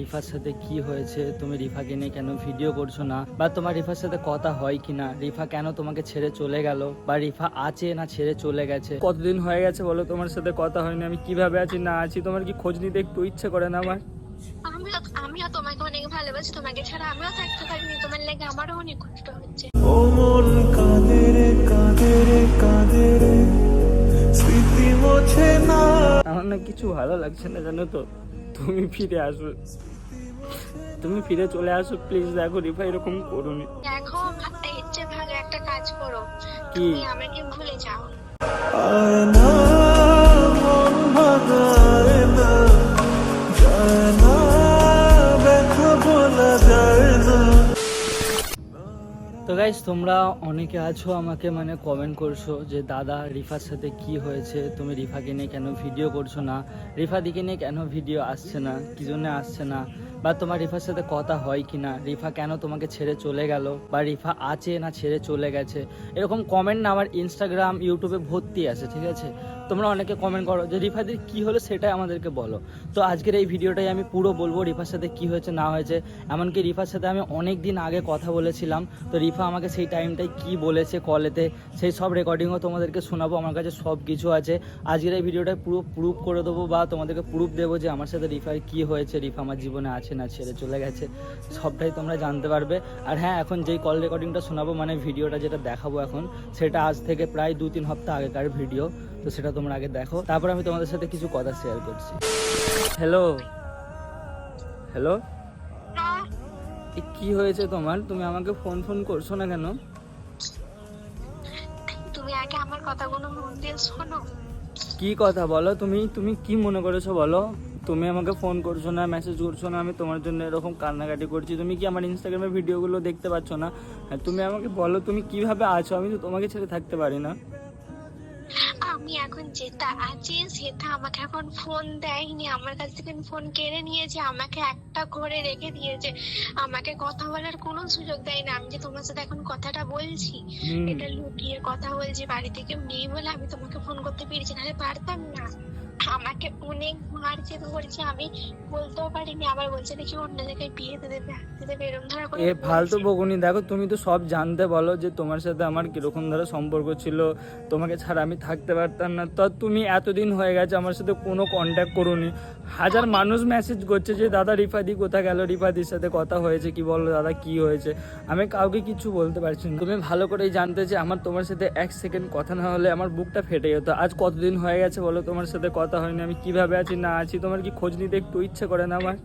রিফার সাথে কি হয়েছে? তুমি রিফাকে নিয়ে কেন ভিডিও করছ না? বা তোমার রিফার সাথে কথা হয় কিনা? রিফা কেন তোমাকে ছেড়ে চলে গেল? বা রিফা আছে না ছেড়ে চলে গেছে? কতদিন হয়ে গেছে বলো তোমার সাথে কথা হয়নি? আমি কীভাবে আছি না আছি? তোমার কি খোঁজ নিতে একটু ইচ্ছে করে না আমার? আমিও আমিও তোমাকে অনেক ভালোবাসি। তোমাকে ছাড়া আমিও থাকতে পারিনি। তোমার লেগে আমারও অনেক কষ্ট হচ্ছে। ও মন কাঁদে রে কাঁদে রে কাঁদে রে স্মৃতি মোছে না। আমার না কিছু ভালো লাগছে না জানো তো? তুমি ফিরে আসো। তুমি ফিরে চলে আসো প্লিজ দেখো রিফা এরকম করো না। দেখো এর ইচ্ছে ভালো একটা কাজ করো। কি? তুমি আমাকে ভুলে যাও। গাইজ তোমরা অনেকে আছো আমাকে মানে কমেন্ট করছ যে, দাদা, রিফার সাথে কি হয়েছে? তুমি রিফাকে নিয়ে কেন ভিডিও করছ না? রিফা দিকে নিয়ে কেন ভিডিও আসছে না? কি জন্য আসছে না? বা তোমার রিফার সাথে কথা হয় কি না? রিফা কেন তোমাকে ছেড়ে চলে গেল? বা রিফা আছে না ছেড়ে চলে গেছে? এরকম কমেন্ট না আমার ইনস্টাগ্রাম ইউটিউবে ভর্তি আছে, ঠিক আছে? তোমরা অনেকে কমেন্ট করো যে রিফাদের কি হলো সেটাই আমাদেরকে বলো। তো আজকের এই ভিডিওটাই আমি পুরো বলব রিফার সাথে কি হয়েছে, না হয়েছে। এমনকি রিফার সাথে আমি অনেক দিন আগে কথা বলেছিলাম। তো রিফা আমাকে সেই টাইমটাই কি বলেছে কলেতে সেই সব রেকর্ডিংও তোমাদেরকে শোনাবো। আমার কাছে সব কিছু আছে। আজকের এই ভিডিওটা পুরো প্রুফ করে দেবো বা তোমাদেরকে প্রুফ দেবো যে, আমার সাথে রিফার কি হয়েছে, রিফা আমার জীবনে আছে না ছেড়ে চলে গেছে। সবটাই তোমরা জানতে পারবে। আর হ্যাঁ এখন যেই কল রেকর্ডিংটা শোনাবো মানে ভিডিওটা যেটা দেখাবো এখন, সেটা আজ থেকে প্রায় দু তিন হপ্তাহ আগেকার ভিডিও। তো সেটা তোমরা আগে দেখো। তারপর আমি তোমাদের সাথে কিছু কথা শেয়ার করছি। হ্যালো হ্যালো হ্যাঁ। কি হয়েছে তোমার? তুমি আমাকে ফোন ফোন করছ না কেন? তুমি আগে আমার কথাগুলো মন দিয়ে শোনো। কি কথা বলো? তুমি তুমি কি মনে করেছ বলো? তুমি আমাকে ফোন করছ না মেসেজ করছ না আমি তোমার জন্য এরকম কান্নাকাটি করছি। তুমি কি আমার ইনস্টাগ্রামে ভিডিওগুলো দেখতে পাচ্ছ না? তুমি আমাকে বলো তুমি কীভাবে আছো? আমি তো তোমাকে ছেড়ে থাকতে পারি না। আমি এখন যেটা আছি সেটা আমাকে এখন ফোন দেয়নি। আমার কাছ থেকে ফোন কেড়ে নিয়েছে আমাকে একটা ঘরে রেখে দিয়েছে। আমাকে কথা বলার কোনো সুযোগ দেয় না আমি যে তোমার সাথে এখন কথাটা বলছি এটা লুকিয়ে কথা বলছি বাড়ি থেকে নেই বলে আমি তোমাকে ফোন করতে পেরেছি নাহলে পারতাম না। আমাকে অনেক মারছে ধরছে আমি বলতেও পারিনি আবার বলছে দেখি অন্য জায়গায় বিয়ে দেবে দেবে এরকম ধরা করে এ ফালতু। বকুনি দেখো তুমি তো সব জানতে বলো যে তোমার সাথে আমার কীরকম ধরে সম্পর্ক ছিল তোমাকে ছাড়া আমি থাকতে পারতাম না। তো তুমি এতদিন হয়ে গেছে আমার সাথে কোনো কন্ট্যাক্ট করোনি। হাজার মানুষ মেসেজ করছে যে দাদা রিফাদি কোথায় গেল? রিফাদির সাথে কথা হয়েছে কি বলো দাদা কি হয়েছে? আমি কাউকে কিছু বলতে পারছি না। তুমি ভালো করেই জানতে যে আমার তোমার সাথে এক সেকেন্ড কথা না হলে আমার বুকটা ফেটে যেত। আজ কতদিন হয়ে গেছে বলো তোমার সাথে কথা হয়নি আমি কীভাবে আছি না আছি তোমার কি খোঁজ নিতে একটু ইচ্ছে করে না আমার?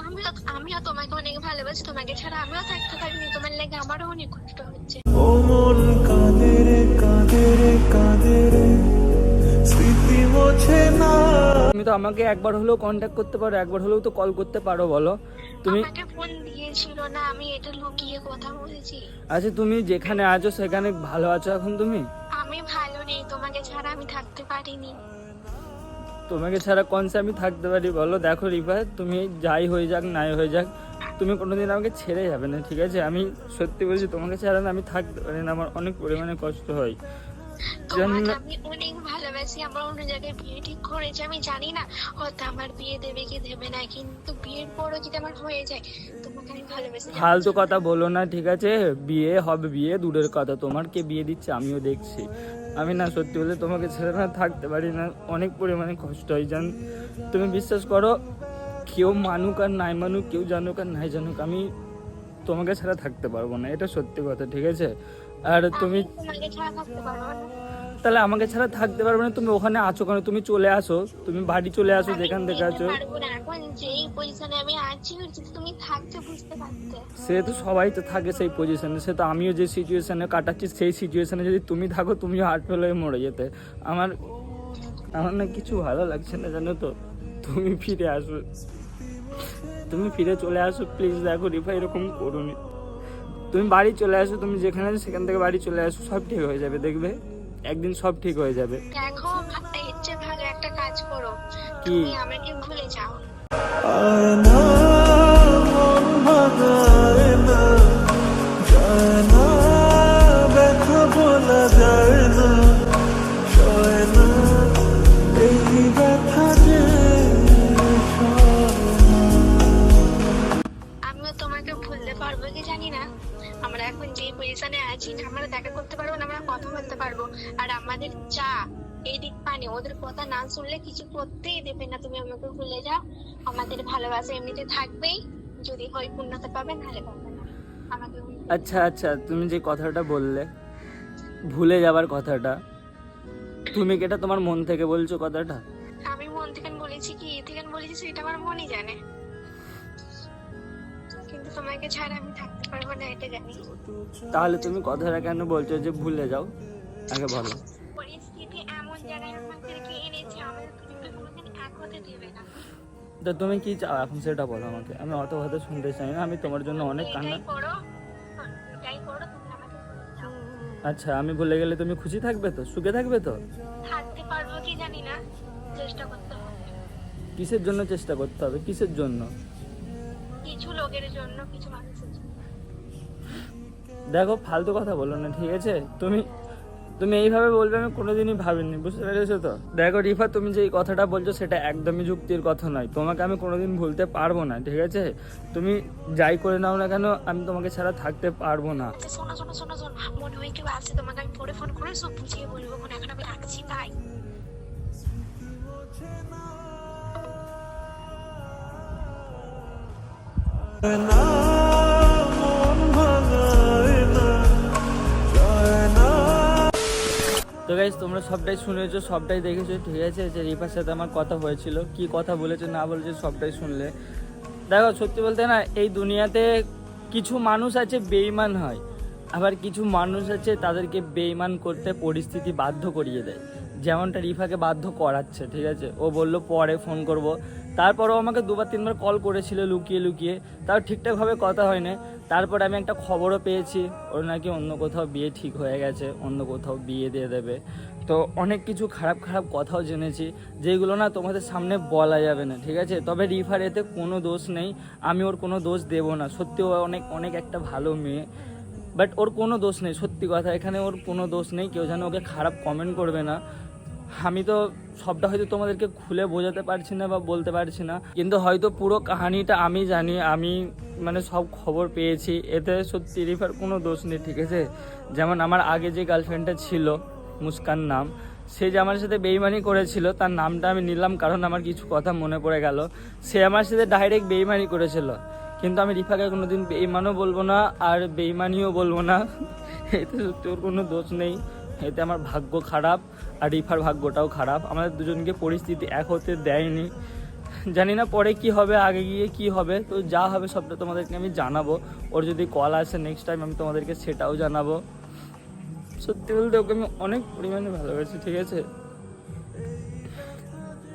আমিও আমিও তোমাকে অনেক ভালোবাসি তোমাকে ছাড়া আমিও থাকতে পারিনি তোমার লেগে আমারও অনেক কষ্ট হচ্ছে। ও মন কাঁদে রে কাঁদে রে কাঁদে রে স্মৃতি মোছে না। তুমি তো আমাকে একবার হলেও কন্ট্যাক্ট করতে পারো একবার হলেও তো কল করতে পারো বলো। তুমি আমাকে ফোন দিয়েছিল না আমি এটা লুকিয়ে কথা বলেছি। আচ্ছা তুমি যেখানে আছো সেখানে ভালো আছো এখন তুমি? আমি ভালো নেই তোমাকে ছাড়া আমি থাকতে পারিনি। তোমাকে ছাড়া কনসে আমি থাকতে পারি বলো? দেখো রিফা, তুমি যাই হয়ে যাক, নাই হয়ে যাক, তুমি কোনো দিন আমাকে ছেড়ে যাবে না, ঠিক আছে? আমি সত্যি বলছি, তোমাকে ছাড়া না আমি থাকতে পারি না, আমার অনেক পরিমাণে কষ্ট হয়। তোমাকে আমি অনেক ভালোবাসি আমার অন্য জায়গায় বিয়ে ঠিক করেছে আমি জানি না হয়তো আমার বিয়ে দেবে কি দেবে না কিন্তু বিয়ের পরও যদি আমার হয়ে যায় তোমাকে আমি ভালোবাসি ফালতু কথা বলো না ঠিক আছে? বিয়ে হবে বিয়ে দূরের কথা তোমার কে বিয়ে দিচ্ছে আমিও দেখছি। আমি না সত্যি বলে তোমাকে ছেড়ে না থাকতে পারি না অনেক পরিমাণে কষ্ট হয় জান তুমি বিশ্বাস করো কেউ মানুক আর নাই মানুক কেউ জানুক আর নাই জানুক আমি তোমাকে ছাড়া থাকতে পারব না এটা সত্যি কথা ঠিক আছে? আর তুমি তাহলে আমাকে ছাড়া থাকতে পারবে না তুমি ওখানে আছো কেন? তুমি চলে আসো তুমি বাড়ি চলে আসো যেখান থেকে আছো। সে তো সবাই তো থাকে সেই পজিশনে সে তো আমিও যে সিচুয়েশনে কাটাচ্ছি সেই সিচুয়েশনে যদি তুমি থাকো তুমিও হার্ট ফেল হয়ে মরে যেতে। আমার আমার না কিছু ভালো লাগছে না জানো তো? তুমি ফিরে আসো। তুমি ফিরে চলে আসো প্লিজ দেখো রিফা এরকম করুনি। তুমি বাড়ি চলে আসো তুমি যেখানে আছো সেখান থেকে বাড়ি চলে আসো সব ঠিক হয়ে যাবে দেখবে? একদিন সব ঠিক হয়ে যাবে। দেখো এর চেয়ে ভালো একটা কাজ করো। কি? তুমি আমাকে ভুলে যাও। যে পজিশনে আছি আমরা দেখা করতে পারব না আমরা কথা বলতে পারব। আর আমাদের চা এই দিক পানি ওদের কথা না শুনলে কিছু করতেই দেবে না। তুমি আমাকে ভুলে যাও। আমাদের ভালোবাসা এমনিতে থাকবেই। যদি হয় পূর্ণতা পাবে নাহলে পাবে না। আমাকে আচ্ছা আচ্ছা তুমি যে কথাটা বললে ভুলে যাবার কথাটা তুমি কি এটা তোমার মন থেকে বলছো কথাটা? আমি মন থেকে বলেছি কি? থেকে বলেছি সেটা আমার মনই জানে। কিন্তু তোমাকে ছাড়া আমি থাকতে পারব না এটা জানি। তাহলে তুমি কথাটা কেন বলছো যে ভুলে যাও? আগে বলো। পরিস্থিতি এমন জায়গায় আমাদেরকে এনেছে আমাদের দুজনকে কোনোদিন এক হতে দেবে না। তো তুমি কি চাও? এখন সেটা বলো আমাকে। আমি অত কথা শুনতে চাই না আমি তোমার জন্য অনেক কান্না যাও। আচ্ছা আমি ভুলে গেলে তুমি খুশি থাকবে তো? সুখে থাকবে তো? থাকতে পারব কি জানি না চেষ্টা করতে হবে। কিসের জন্য চেষ্টা করতে হবে? কিসের জন্য? কিছু লোকের জন্য কিছু মানুষের জন্য দেখো ফালতু কথা বলো না ঠিক আছে? তুমি তুমি এইভাবে বলবে আমি কোনোদিনই ভাবিনি বুঝতে পেরেছ তো? দেখো রিফা তুমি যে কথাটা বলছো সেটা একদমই যুক্তির কথা নয়। তোমাকে আমি কোনোদিন ভুলতে পারব না ঠিক আছে? তুমি যাই করে নাও না কেন আমি তোমাকে ছাড়া থাকতে পারব না। আচ্ছা শোনো শোনো শোনো শোনো মনে হয় কেউ আসছে তোমাকে আমি পরে ফোন করে সব বুঝিয়ে বলব এখন আমি রাখছি তো গাইজ তোমরা সবটাই শুনেছো, সবটাই দেখেছ, ঠিক আছে? যে রিফার সাথে আমার কথা হয়েছিল। কি কথা বলেছে, না বলেছে, সবটাই শুনলে। দেখো, সত্যি বলতে না, এই দুনিয়াতে কিছু মানুষ আছে বেইমান হয়, আবার কিছু মানুষ আছে তাদেরকে বেইমান করতে পরিস্থিতি বাধ্য করিয়ে দেয়। যেমনটা রিফাকে বাধ্য করাচ্ছে, ঠিক আছে? ও বলল, পরে ফোন করব। তারপরও আমাকে দুবার তিনবার কল করেছিল, লুকিয়ে লুকিয়ে। তাও ঠিকঠাকভাবে কথা হয়নি। তারপর আমি একটা খবরও পেয়েছি। ওর নাকি অন্য কোথাও বিয়ে ঠিক হয়ে গেছে, অন্য কোথাও বিয়ে দিয়ে দেবে। তো অনেক কিছু খারাপ খারাপ কথাও জেনেছি, যেগুলো না তোমাদের সামনে বলা যাবে না, ঠিক আছে? তবে রিফার এতে কোনো দোষ নেই। আমি ওর কোনো দোষ দেবো না। সত্যি ও অনেক অনেক একটা ভালো মেয়ে। বাট ওর কোনো দোষ নেই, সত্যি কথা। এখানে ওর কোনো দোষ নেই। কেউ যেন ওকে খারাপ কমেন্ট করবে না। আমি তো সবটা হয়তো তোমাদেরকে খুলে বোঝাতে পারছি না বা বলতে পারছি না। কিন্তু হয়তো পুরো কাহিনীটা আমি জানি, আমি মানে সব খবর পেয়েছি। এতে সত্যি রিফার কোনো দোষ নেই, ঠিক আছে? যেমন আমার আগে যে গার্লফ্রেন্ডটা ছিল, মুস্কান নাম, সে যে আমার সাথে বেইমানি করেছিল, তার নামটা আমি নিলাম কারণ আমার কিছু কথা মনে পড়ে গেল। সে আমার সাথে ডাইরেক্ট বেইমানি করেছিল। কিন্তু আমি রিফাকে কোনোদিন বেইমানও বলব না আর বেইমানিও বলব না। এতে সত্যি ওর কোনো দোষ নেই। এতে আমার ভাগ্য খারাপ আর রিফার ভাগ্যটাও খারাপ। আমাদের দুজনকে পরিস্থিতি এক হতে দেয়নি। জানি না পরে কি হবে, আগে গিয়ে কি হবে। তো যা হবে সবটা তোমাদেরকে আমি জানাব। ওর যদি কল আসে নেক্সট টাইম আমি তোমাদেরকে সেটাও জানাব। সত্যি বলতে ওকে আমি অনেক পরিমাণে ভালোবাসি, ঠিক আছে?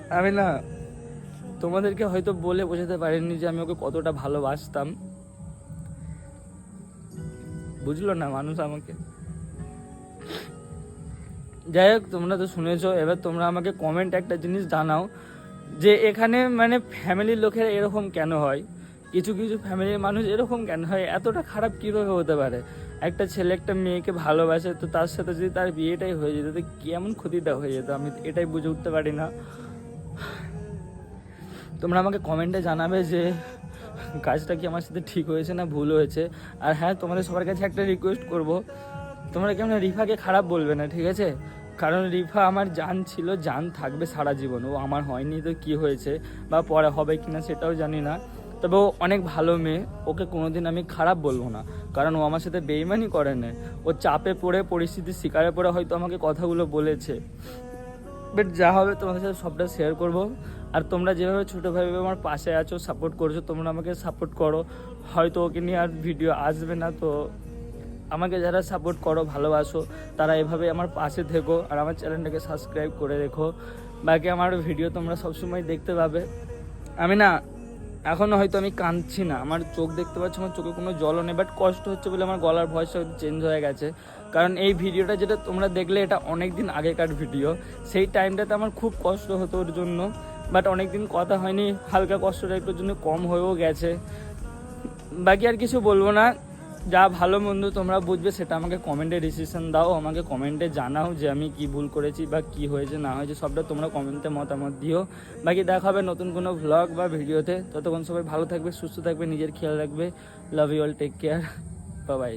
আমি না তোমাদেরকে হয়তো বলে বোঝাতে পারিনি যে আমি ওকে কতটা ভালোবাসতাম। বুঝলো না মানুষ আমাকে? যাই হোক, তোমরা তো শুনেছো, এবার তোমরা আমাকে কমেন্ট একটা জিনিস জানাও, যে এখানে মানে ফ্যামিলির লোকেরা এরকম কেন হয়? কিছু কিছু ফ্যামিলির মানুষ এরকম কেন হয়? এতটা খারাপ কীভাবে হতে পারে? একটা ছেলে একটা মেয়েকে ভালোবাসে, তো তার সাথে যদি তার বিয়েটাই হয়ে যেত, তো কেমন ক্ষতিটা হয়ে যেত? আমি এটাই বুঝে উঠতে পারি না। তোমরা আমাকে কমেন্টে জানাবে যে, কাজটা কি আমার সাথে ঠিক হয়েছে না ভুল হয়েছে? আর হ্যাঁ তোমাদের সবার কাছে একটা রিকোয়েস্ট করব। তোমরা কেমন রিফাকে খারাপ বলবে না, ঠিক আছে? কারণ রিফা আমার জান ছিল, জান থাকবে সারা জীবন। ও আমার হয়নি তো কি হয়েছে বা পরে হবে কি না সেটাও জানি না। তবে ও অনেক ভালো মেয়ে, ওকে কোনোদিন আমি খারাপ বলব না। কারণ ও আমার সাথে বেইমানি করে না। ও চাপে পড়ে পরিস্থিতির শিকারে পড়ে হয়তো আমাকে কথাগুলো বলেছে। বাট যা হবে, তোমাদের সাথে সবটা শেয়ার করব। আর তোমরা যেভাবে ছোটো ভাই আমার পাশে আছো সাপোর্ট করছ, তোমরা আমাকে সাপোর্ট করো। হয়তো ওকে নিয়ে আর ভিডিও আসবে না, তো আমাকে যারা সাপোর্ট করো, ভালোবাসো, তারা এভাবে আমার পাশে থেকো আর আমার চ্যানেলটাকে সাবস্ক্রাইব করে রেখো। বাকি আমার ভিডিও তোমরা সবসময় দেখতে পাবে। আমি না এখনও হয়তো আমি কাঁদছি না। আমার চোখ দেখতে পাচ্ছি, আমার চোখে কোনো জলও নেই বাট কষ্ট হচ্ছে বলে আমার গলার ভয়েসটা চেঞ্জ হয়ে গেছে। কারণ এই ভিডিওটা যেটা তোমরা দেখলে, এটা অনেক দিন আগেকার ভিডিও সেই টাইমটাতে আমার খুব কষ্ট হতো ওর জন্য বাট অনেক দিন কথা হয়নি। হালকা কষ্টটা একটুর জন্য কম হয়েও গেছে। বাকি আর কিছু বলব না। যা ভালো মন্দ তোমরা বুঝবে সেটা আমাকে কমেন্টে ডিসিশন দাও, আমাকে কমেন্টে জানাও যে আমি কি ভুল করেছি বা কি হয়েছে, না হয়েছে, সবটা তোমরা কমেন্টে মতামত দিও। বাকি দেখা হবে নতুন কোনো ভ্লগ বা ভিডিওতে। ততক্ষণ সবাই ভালো থাকবে, সুস্থ থাকবে, নিজের খেয়াল রাখবে। Love you all take care bye